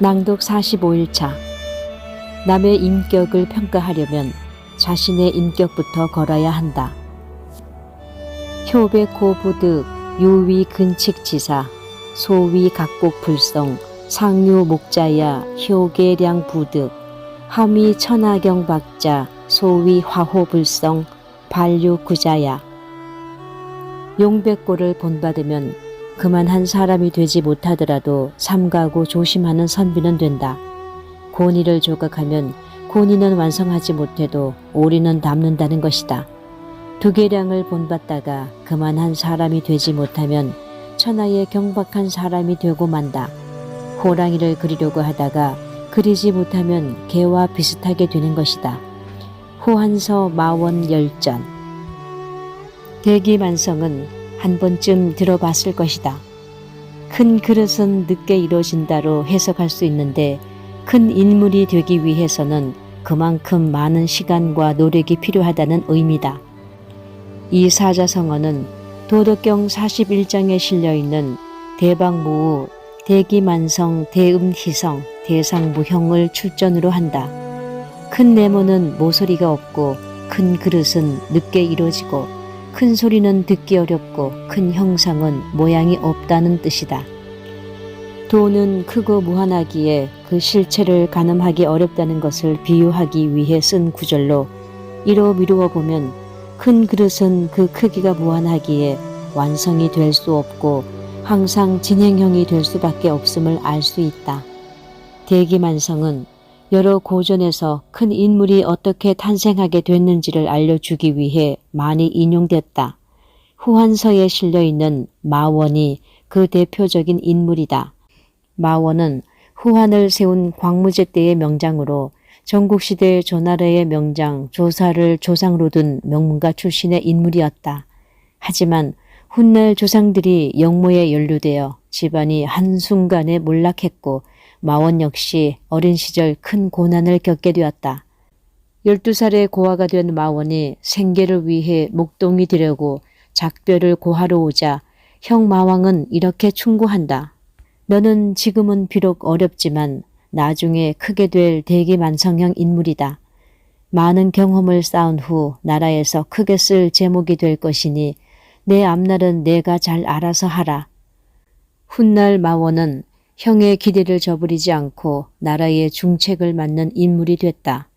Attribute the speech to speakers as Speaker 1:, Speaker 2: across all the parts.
Speaker 1: 낭독 45일차 남의 인격을 평가하려면 자신의 인격부터 걸어야 한다. 효배 고부득 요위 근칙지사 소위 각곡 불성 상류 목자야 효계량 부득 함이 천하경 박자 소위 화호불성 반류 구자야 용백고를 본받으면 그만한 사람이 되지 못하더라도 삼가고 조심하는 선비는 된다. 고니를 조각하면 고니는 완성하지 못해도 오리는 담는다는 것이다. 두계량을 본받다가 그만한 사람이 되지 못하면 천하의 경박한 사람이 되고 만다. 호랑이를 그리려고 하다가 그리지 못하면 개와 비슷하게 되는 것이다. 호한서 마원 열전 대기만성은 한 번쯤 들어봤을 것이다. 큰 그릇은 늦게 이루어진다로 해석할 수 있는데 큰 인물이 되기 위해서는 그만큼 많은 시간과 노력이 필요하다는 의미다. 이 사자성어는 도덕경 41장에 실려 있는 대방무우 대기만성 대음희성 대상무형을 출전으로 한다. 큰 네모는 모서리가 없고 큰 그릇은 늦게 이루어지고 큰 소리는 듣기 어렵고 큰 형상은 모양이 없다는 뜻이다. 도는 크고 무한하기에 그 실체를 가늠하기 어렵다는 것을 비유하기 위해 쓴 구절로 이로 미루어 보면 큰 그릇은 그 크기가 무한하기에 완성이 될 수 없고 항상 진행형이 될 수밖에 없음을 알 수 있다. 대기만성은 여러 고전에서 큰 인물이 어떻게 탄생하게 됐는지를 알려주기 위해 많이 인용됐다. 후한서에 실려 있는 마원이 그 대표적인 인물이다. 마원은 후한을 세운 광무제 때의 명장으로 전국시대 조나라의 명장 조사를 조상으로 둔 명문가 출신의 인물이었다. 하지만 훗날 조상들이 영모에 연루되어 집안이 한순간에 몰락했고 마원 역시 어린 시절 큰 고난을 겪게 되었다. 12살에 고아가 된 마원이 생계를 위해 목동이 되려고 작별을 고하러 오자 형 마왕은 이렇게 충고한다. 너는 지금은 비록 어렵지만 나중에 크게 될 대기만성형 인물이다. 많은 경험을 쌓은 후 나라에서 크게 쓸 제목이 될 것이니 내 앞날은 내가 잘 알아서 하라. 훗날 마원은 형의 기대를 저버리지 않고 나라의 중책을 맡는 인물이 됐다.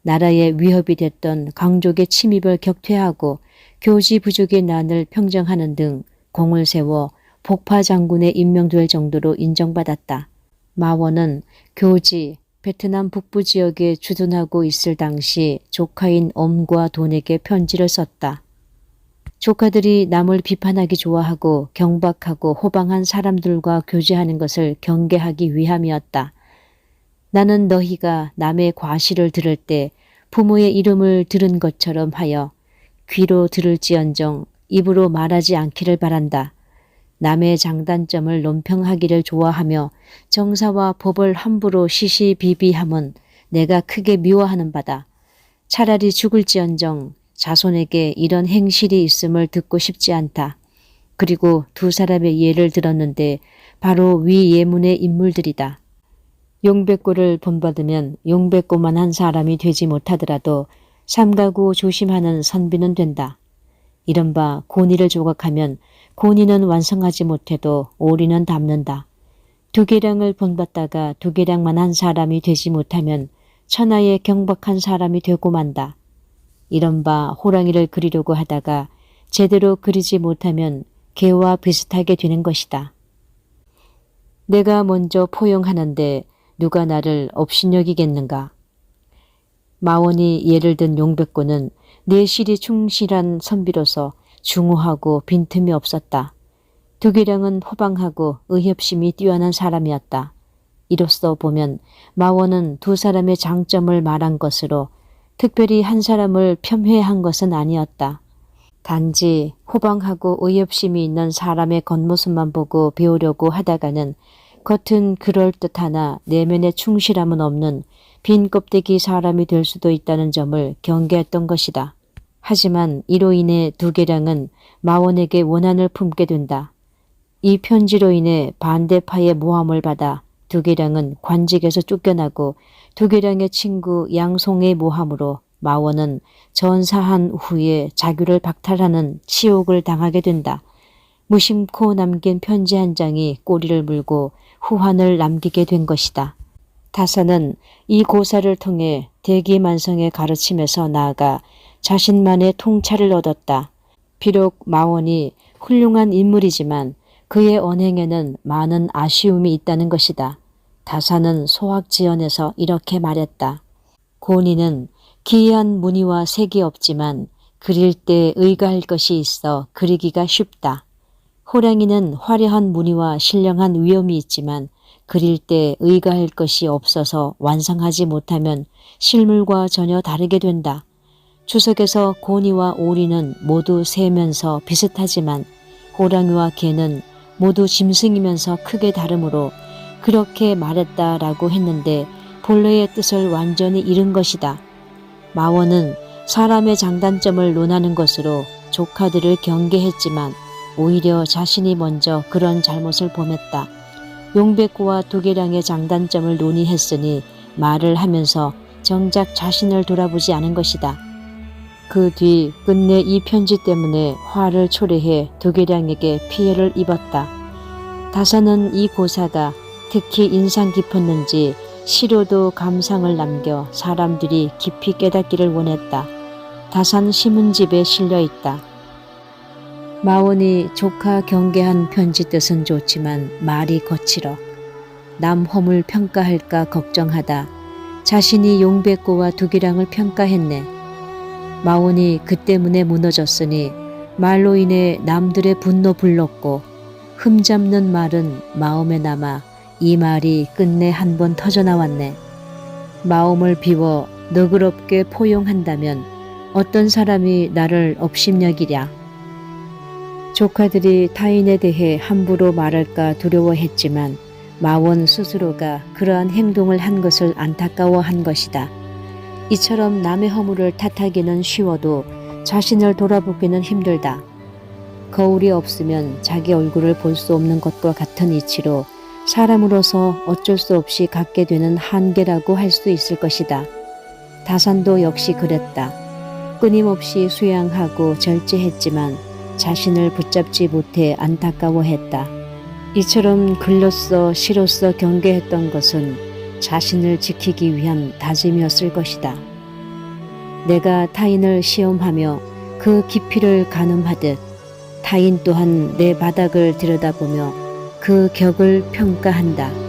Speaker 1: 나라의 위협이 됐던 강족의 침입을 격퇴하고 교지 부족의 난을 평정하는 등 공을 세워 복파 장군에 임명될 정도로 인정받았다. 마원은 교지, 베트남 북부 지역에 주둔하고 있을 당시 조카인 엄과 돈에게 편지를 썼다. 조카들이 남을 비판하기 좋아하고 경박하고 호방한 사람들과 교제하는 것을 경계하기 위함이었다. 나는 너희가 남의 과시를 들을 때 부모의 이름을 들은 것처럼 하여 귀로 들을지언정 입으로 말하지 않기를 바란다. 남의 장단점을 논평하기를 좋아하며 정사와 법을 함부로 시시비비함은 내가 크게 미워하는 바다. 차라리 죽을지언정 자손에게 이런 행실이 있음을 듣고 싶지 않다. 그리고 두 사람의 예를 들었는데 바로 위 예문의 인물들이다. 용백고를 본받으면 용백고만 한 사람이 되지 못하더라도 삼가구 조심하는 선비는 된다. 이른바 고니를 조각하면 고니는 완성하지 못해도 오리는 담는다. 두계량을 본받다가 두계량만 한 사람이 되지 못하면 천하의 경박한 사람이 되고 만다. 이른바 호랑이를 그리려고 하다가 제대로 그리지 못하면 개와 비슷하게 되는 것이다. 내가 먼저 포용하는데 누가 나를 업신여기겠는가? 마원이 예를 든 용백고는 내실이 충실한 선비로서 중후하고 빈틈이 없었다. 두기량은 호방하고 의협심이 뛰어난 사람이었다. 이로써 보면 마원은 두 사람의 장점을 말한 것으로 특별히 한 사람을 폄훼한 것은 아니었다. 단지 호방하고 의협심이 있는 사람의 겉모습만 보고 배우려고 하다가는 겉은 그럴듯하나 내면의 충실함은 없는 빈 껍데기 사람이 될 수도 있다는 점을 경계했던 것이다. 하지만 이로 인해 두계량은 마원에게 원한을 품게 된다. 이 편지로 인해 반대파의 모함을 받아 두계량은 관직에서 쫓겨나고 두계량의 친구 양송의 모함으로 마원은 전사한 후에 자규를 박탈하는 치욕을 당하게 된다. 무심코 남긴 편지 한 장이 꼬리를 물고 후환을 남기게 된 것이다. 다사는 이 고사를 통해 대기만성의 가르침에서 나아가 자신만의 통찰을 얻었다. 비록 마원이 훌륭한 인물이지만 그의 언행에는 많은 아쉬움이 있다는 것이다. 다사는 소학지연에서 이렇게 말했다. 고니는 기이한 무늬와 색이 없지만 그릴 때 의가할 것이 있어 그리기가 쉽다. 호랑이는 화려한 무늬와 신령한 위엄이 있지만 그릴 때 의가할 것이 없어서 완성하지 못하면 실물과 전혀 다르게 된다. 주석에서 고니와 오리는 모두 세면서 비슷하지만 호랑이와 개는 모두 짐승이면서 크게 다르므로 그렇게 말했다라고 했는데 본래의 뜻을 완전히 잃은 것이다. 마원은 사람의 장단점을 논하는 것으로 조카들을 경계했지만 오히려 자신이 먼저 그런 잘못을 범했다. 용백구와 두계량의 장단점을 논의했으니 말을 하면서 정작 자신을 돌아보지 않은 것이다. 그 뒤 끝내 이 편지 때문에 화를 초래해 두계량에게 피해를 입었다. 다사는 이 고사가 특히 인상 깊었는지 시로도 감상을 남겨 사람들이 깊이 깨닫기를 원했다. 다산 신문집에 실려 있다. 마원이 조카 경계한 편지 뜻은 좋지만 말이 거칠어 남 험을 평가할까 걱정하다 자신이 용백고와 두기랑을 평가했네. 마원이 그 때문에 무너졌으니 말로 인해 남들의 분노 불렀고 흠잡는 말은 마음에 남아 이 말이 끝내 한 번 터져나왔네. 마음을 비워 너그럽게 포용한다면 어떤 사람이 나를 업심여기랴. 조카들이 타인에 대해 함부로 말할까 두려워했지만 마원 스스로가 그러한 행동을 한 것을 안타까워한 것이다. 이처럼 남의 허물을 탓하기는 쉬워도 자신을 돌아보기는 힘들다. 거울이 없으면 자기 얼굴을 볼 수 없는 것과 같은 이치로 사람으로서 어쩔 수 없이 갖게 되는 한계라고 할 수 있을 것이다. 다산도 역시 그랬다. 끊임없이 수양하고 절제했지만 자신을 붙잡지 못해 안타까워했다. 이처럼 글로써 시로써 경계했던 것은 자신을 지키기 위한 다짐이었을 것이다. 내가 타인을 시험하며 그 깊이를 가늠하듯 타인 또한 내 바닥을 들여다보며 그 격을 평가한다.